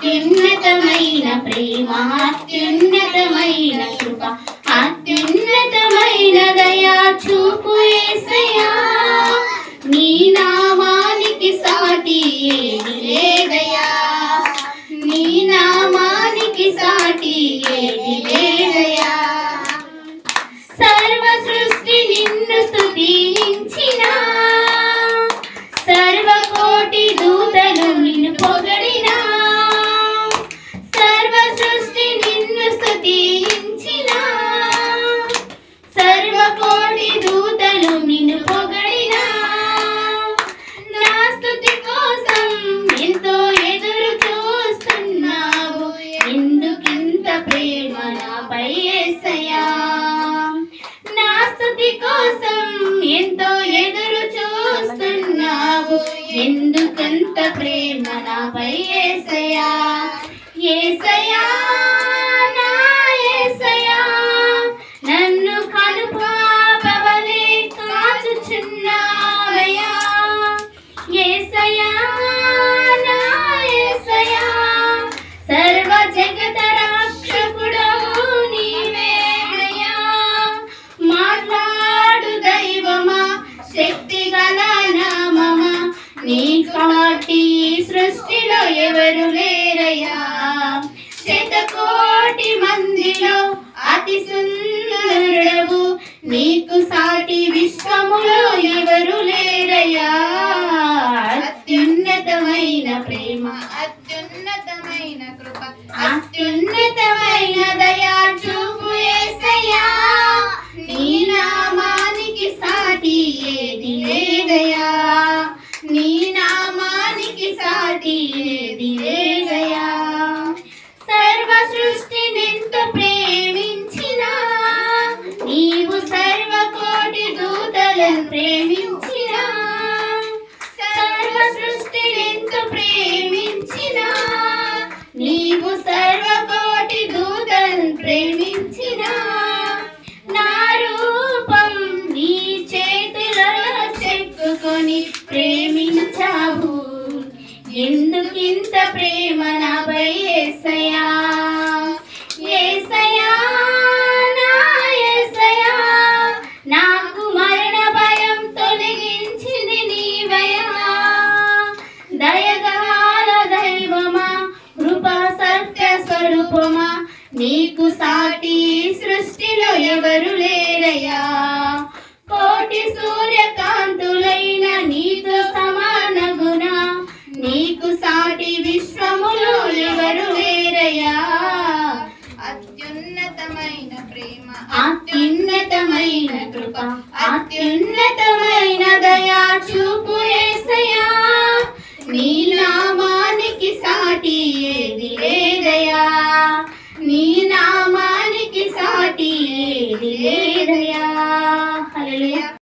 అత్యున్నతమైన ప్రేమ అత్యున్నతమైన కృప అత్యున్నతమైన దయా చూపు యేసయ్యా నీ నామానికి సాటి ఏది లేదయా నీ నామానికి సాటి ఏది లేదయా సర్వ సృష్టి నిన్ను స్తుతించిన. సర్వకోటి దూతలు నిన్ను పొగ కోసం ఎంతో ఎదురు చూస్తున్నావు. ఎందుకంత ప్రేమ నాపై ఏసయా ఏసయా ఎవరు లేరయ్యా? శతకోటి మందిలో అతి సుందరుడవు. నీకు సాటి విశ్వములో ఎవరు లేరయ్యా? దూతలను ప్రేమించిన సర్వ సృష్టినెంతో ప్రేమించిన నీవు సర్వకోటి దూతలను ప్రేమించిన నా రూపం నీ చేతులలో చెక్కుకొని ప్రేమించావు. ఎందుకింత ప్రేమ స్వరూపమా నీకు సాటి సృష్టిలో ఎవరు లేరయ్యా? కోటి సూర్యకాంతులైన నీతో సమాన గుణ. నీకు సాటి విశ్వములో ఎవరు లేరయ్యా? అత్యున్నతమైన ప్రేమ అత్యున్నతమైన కృప అత్యున్నతమైన దయా చూపు.